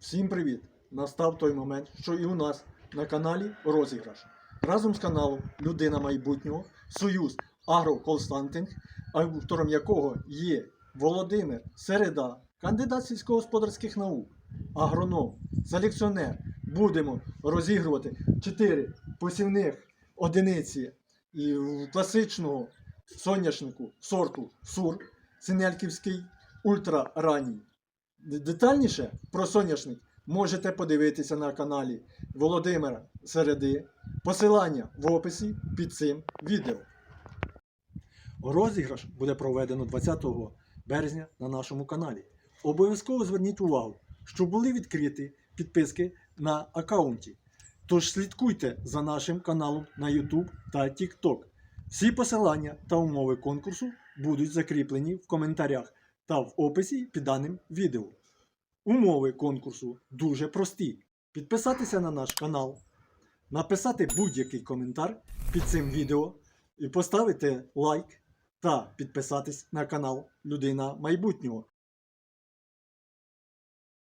Всім привіт! Настав той момент, що і у нас на каналі розіграш. Разом з каналом Людина майбутнього Союз Агроконстантинг, автором якого є Володимир Середа, кандидат сільськогосподарських наук, агроном, селекціонер. Будемо розігрувати 4 посівних одиниці класичного соняшнику сорту Сур Синельківський ультраранній. Детальніше про соняшник можете подивитися на каналі Володимира Середи. Посилання в описі під цим відео. Розіграш буде проведено 20 березня на нашому каналі. Обов'язково зверніть увагу, що були відкриті підписки на аккаунті. Тож слідкуйте за нашим каналом на YouTube та TikTok. Всі посилання та умови конкурсу будуть закріплені в коментарях та в описі під даним відео. Умови конкурсу дуже прості: підписатися на наш канал, написати будь-який коментар під цим відео і поставити лайк та підписатись на канал Людина майбутнього.